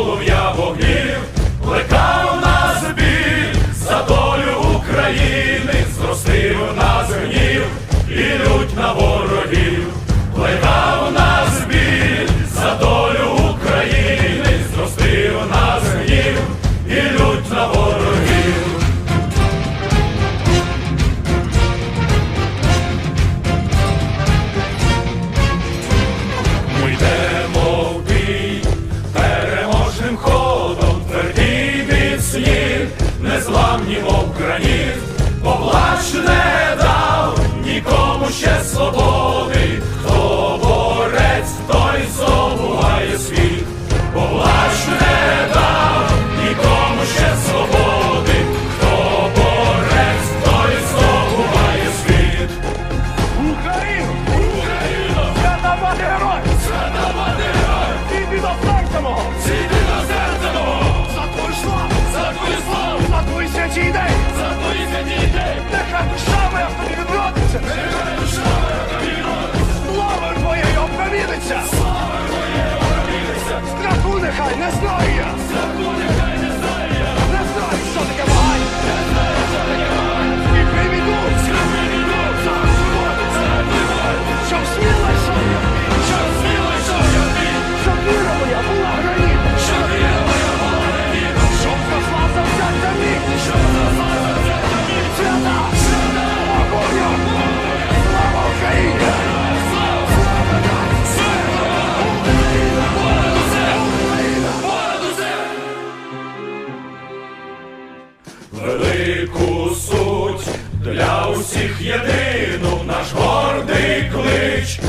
полум'я вогнів, плекав нас біль за долю України, зростив нас гнів і лють на ворог. Забирає! усіх єдину наш гордий клич.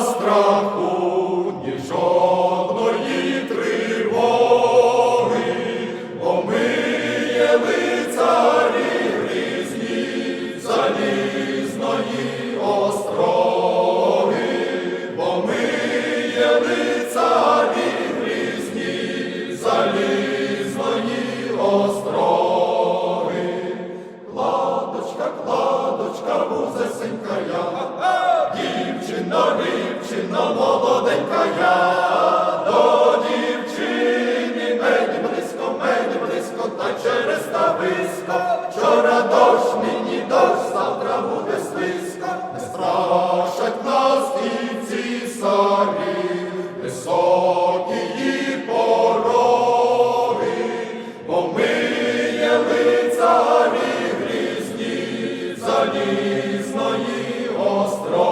Страху, бідна молоденька я, до дівчини, мені близько, мені близько, та через та виска. Вчора дощ, нині дощ, завтра буде слизько, не страшать нас і ці самі високі її пороги, бо ми є лицарі грізні, залізної острови.